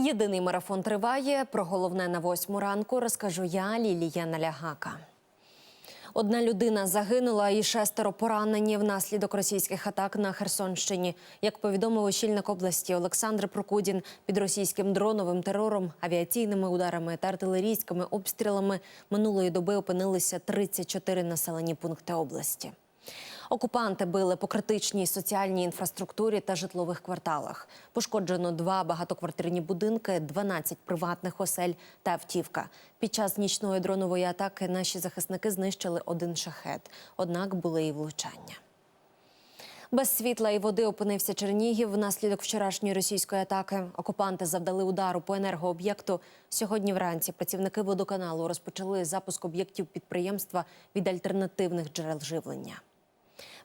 Єдиний марафон триває. Про головне на восьму ранку розкажу я, Лілія Налягака. Одна людина загинула і шестеро поранені внаслідок російських атак на Херсонщині. Як повідомив очільник області Олександр Прокудін, під російським дроновим терором, авіаційними ударами та артилерійськими обстрілами минулої доби опинилися 34 населені пункти області. Окупанти били по критичній соціальній інфраструктурі та житлових кварталах. Пошкоджено два багатоквартирні будинки, 12 приватних осель та автівка. Під час нічної дронової атаки наші захисники знищили один шахет. Однак були і влучання. Без світла і води опинився Чернігів внаслідок вчорашньої російської атаки. Окупанти завдали удару по енергооб'єкту. Сьогодні вранці працівники водоканалу розпочали запуск об'єктів підприємства від альтернативних джерел живлення.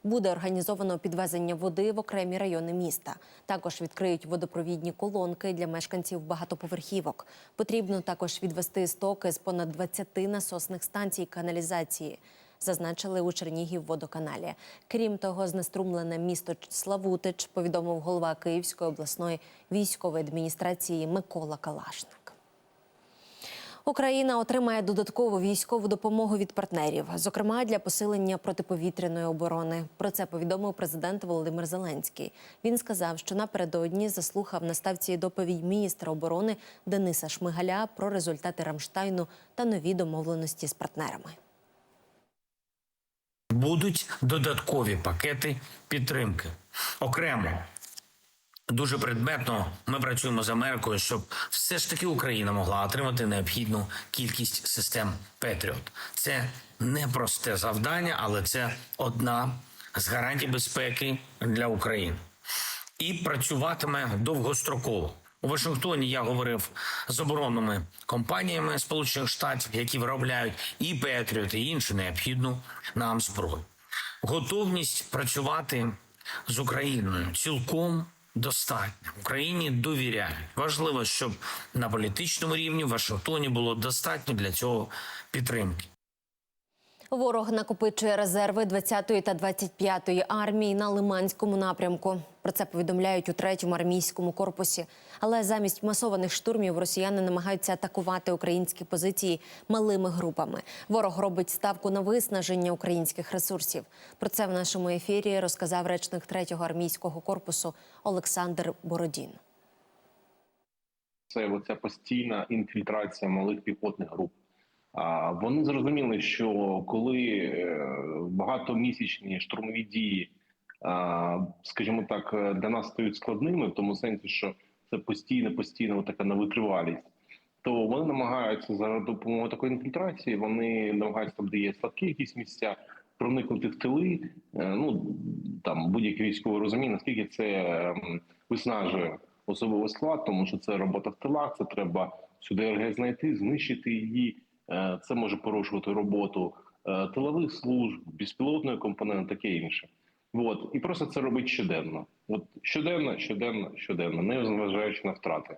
Буде організовано підвезення води в окремі райони міста. Також відкриють водопровідні колонки для мешканців багатоповерхівок. Потрібно також відвести стоки з понад 20 насосних станцій каналізації. Зазначили у Чернігів водоканалі. Крім того, знеструмлене місто Славутич повідомив голова Київської обласної військової адміністрації Микола Калашник. Україна отримає додаткову військову допомогу від партнерів, зокрема для посилення протиповітряної оборони. Про це повідомив президент Володимир Зеленський. Він сказав, що напередодні заслухав на ставці доповідь міністра оборони Дениса Шмигаля про результати Рамштайну та нові домовленості з партнерами. Будуть додаткові пакети підтримки окремо. Дуже предметно ми працюємо з Америкою, щоб все ж таки Україна могла отримати необхідну кількість систем Петріот. Це непросте завдання, але це одна з гарантій безпеки для України. І працюватиме довгостроково. У Вашингтоні я говорив з оборонними компаніями Сполучених Штатів, які виробляють і Петріот, і іншу необхідну нам зброю. Готовність працювати з Україною цілком достатньо. Україні довіряють. Важливо, щоб на політичному рівні в Вашингтоні було достатньо для цього підтримки. Ворог накопичує резерви 20-ї та 25-ї армії на Лиманському напрямку. Про це повідомляють у третьому армійському корпусі. Але замість масованих штурмів росіяни намагаються атакувати українські позиції малими групами. Ворог робить ставку на виснаження українських ресурсів. Про це в нашому ефірі розказав речник третього армійського корпусу Олександр Бородін. це оця постійна інфільтрація малих піхотних груп. А вони зрозуміли, що коли е, багатомісячні штурмові дії, скажімо так, е, для нас стають складними, в тому сенсі, що це постійно, постійно така невитривалість, то вони намагаються за допомогою такої інфільтрації, вони намагаються там, де є слабкі якісь місця, проникнути в тили. Е, Ну там будь-яке військове розуміння, наскільки це ем, виснажує особовий склад, тому що це робота в тилах, це треба сюди РГ знайти, знищити її. Е, Це може порушувати роботу е, тилових служб, безпілотної компоненти, таке інше. От і просто це робить щоденно. От щоденно, щоденно, щоденно, не зважаючи на втрати.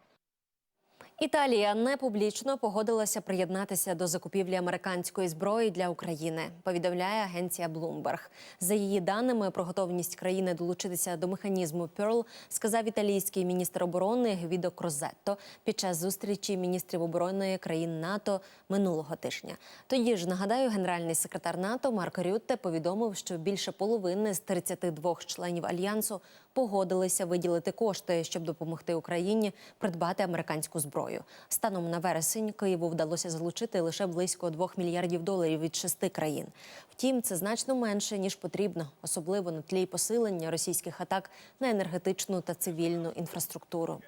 Італія не публічно погодилася приєднатися до закупівлі американської зброї для України. Повідомляє агенція Bloomberg. За її даними, про готовність країни долучитися до механізму Pearl сказав італійський міністр оборони Гвідо Крозетто під час зустрічі міністрів оборони країн НАТО минулого тижня. Тоді ж нагадаю, генеральний секретар НАТО Марк Рютте повідомив, що більше половини з 32 членів альянсу погодилися виділити кошти, щоб допомогти Україні придбати американську зброю. Станом на вересень Києву вдалося залучити лише близько 2 мільярдів доларів від шести країн. Втім, це значно менше ніж потрібно, особливо на тлі посилення російських атак на енергетичну та цивільну інфраструктуру.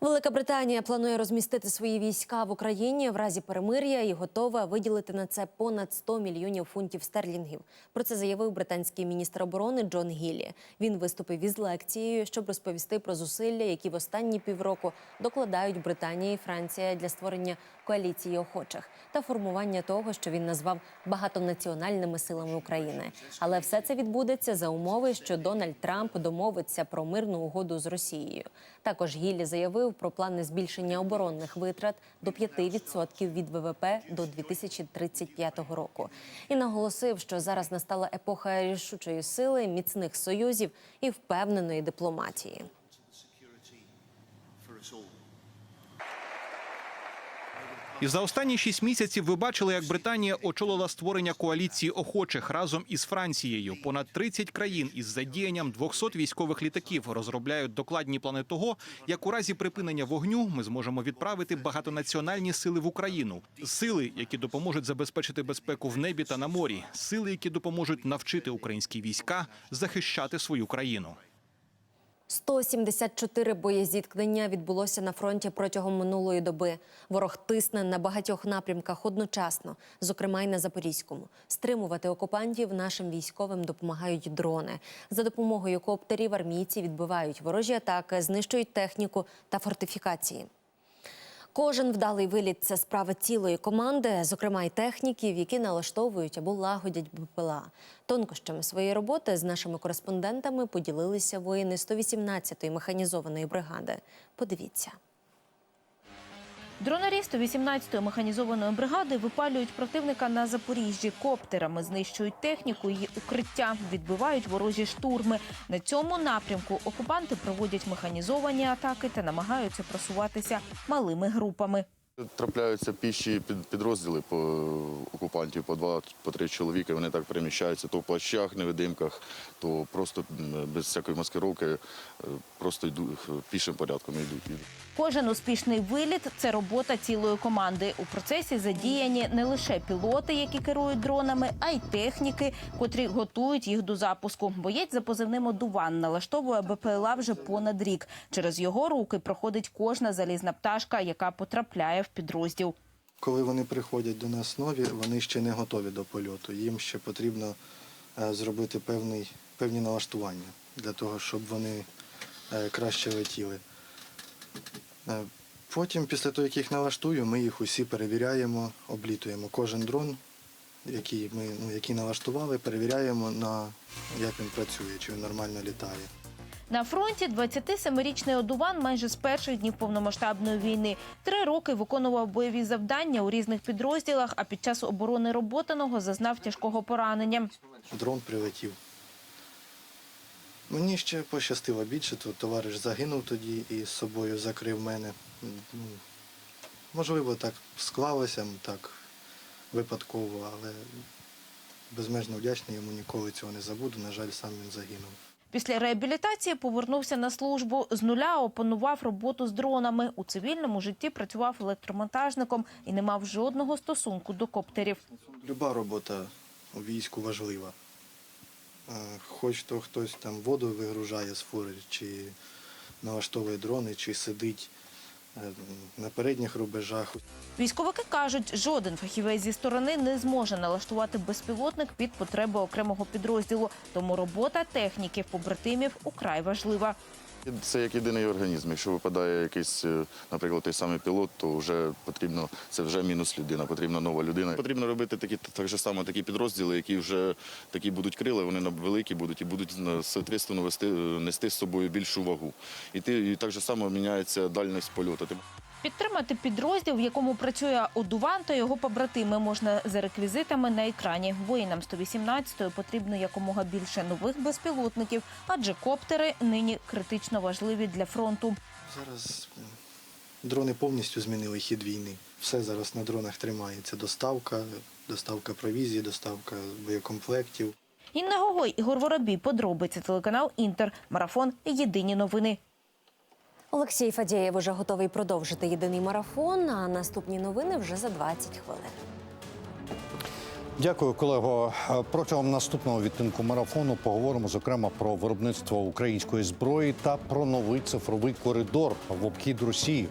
Велика Британія планує розмістити свої війська в Україні в разі перемир'я і готова виділити на це понад 100 мільйонів фунтів стерлінгів. Про це заявив британський міністр оборони Джон Гіллі. Він виступив із лекцією, щоб розповісти про зусилля, які в останні півроку докладають Британія і Франція для створення коаліції охочих та формування того, що він назвав багатонаціональними силами України. Але все це відбудеться за умови, що Дональд Трамп домовиться про мирну угоду з Росією. Також Гіллі заявив про плани збільшення оборонних витрат до 5% від ВВП до 2035 року. І наголосив, що зараз настала епоха рішучої сили, міцних союзів і впевненої дипломатії. І за останні шість місяців ви бачили, як Британія очолила створення коаліції охочих разом із Францією. Понад 30 країн із задіянням 200 військових літаків розробляють докладні плани того, як у разі припинення вогню ми зможемо відправити багатонаціональні сили в Україну. Сили, які допоможуть забезпечити безпеку в небі та на морі, сили, які допоможуть навчити українські війська захищати свою країну. 174 боєзіткнення відбулося на фронті протягом минулої доби. Ворог тисне на багатьох напрямках одночасно, зокрема й на Запорізькому. Стримувати окупантів нашим військовим допомагають дрони. За допомогою коптерів армійці відбивають ворожі атаки, знищують техніку та фортифікації. Кожен вдалий виліт це справа цілої команди, зокрема й техніків, які налаштовують або лагодять БПЛА. Тонкощами своєї роботи з нашими кореспондентами поділилися воїни 118-ї механізованої бригади. Подивіться. Дронарі 118-ї механізованої бригади випалюють противника на Запоріжжі коптерами, знищують техніку і укриття, відбивають ворожі штурми. На цьому напрямку окупанти проводять механізовані атаки та намагаються просуватися малими групами. Трапляються піші під, підрозділи по окупантів по два, по чоловіка. Вони так переміщаються то в плащах, невидимках, то просто без всякої маскировки, е, просто йдуть пішим порядком йдуть. Кожен успішний виліт це робота цілої команди. У процесі задіяні не лише пілоти, які керують дронами, а й техніки, котрі готують їх до запуску. Боєць за позивним одуван налаштовує БПЛА вже понад рік. Через його руки проходить кожна залізна пташка, яка потрапляє в підрозділ. Коли вони приходять до нас нові, вони ще не готові до польоту. Їм ще потрібно е, зробити певний, певні налаштування для того, щоб вони е, краще летіли. Е, Потім, після того, як їх налаштую, ми їх усі перевіряємо, облітуємо. Кожен дрон, який ми ну, який налаштували, перевіряємо на як він працює, чи він нормально літає. На фронті 27-річний одуван майже з перших днів повномасштабної війни три роки виконував бойові завдання у різних підрозділах. А під час оборони роботаного зазнав тяжкого поранення. дрон прилетів. Мені ще пощастило більше, то товариш загинув тоді і з собою закрив мене. Ну, Можливо, так склалося, так випадково, але безмежно вдячний йому ніколи цього не забуду. На жаль, сам він загинув. Після реабілітації повернувся на службу. З нуля опанував роботу з дронами. У цивільному житті працював електромонтажником і не мав жодного стосунку до коптерів. Люба робота у війську важлива. Е, Хоч то хтось там воду вигружає з фури, чи налаштовує дрони, чи сидить на передніх рубежах. Військовики кажуть, жоден фахівець зі сторони не зможе налаштувати безпілотник під потреби окремого підрозділу. Тому робота техніків побратимів украй важлива. Це як єдиний організм. Якщо випадає якийсь, е, наприклад, той самий пілот, то вже потрібно, це вже мінус людина, потрібна нова людина. Потрібно робити такі так же само такі підрозділи, які вже такі будуть крила, вони на- великі будуть і будуть е, соответственно, вести, е, нести з собою більшу вагу. І, ти, і так же само міняється дальність польоту. Ти Підтримати підрозділ, в якому працює одуван та його побратими, можна за реквізитами на екрані. Воїнам 118-ї потрібно якомога більше нових безпілотників, адже коптери нині критично важливі для фронту. Зараз дрони повністю змінили хід війни. Все зараз на дронах тримається. Доставка, доставка провізії, доставка боєкомплектів. Інна Гогой, Ігор Воробій, подробиці телеканал Інтер, марафон. Єдині новини. Олексій Фадєєв уже готовий продовжити єдиний марафон. А наступні новини вже за 20 хвилин. Дякую, колего. Протягом наступного відтинку марафону поговоримо зокрема про виробництво української зброї та про новий цифровий коридор в обхід Росії.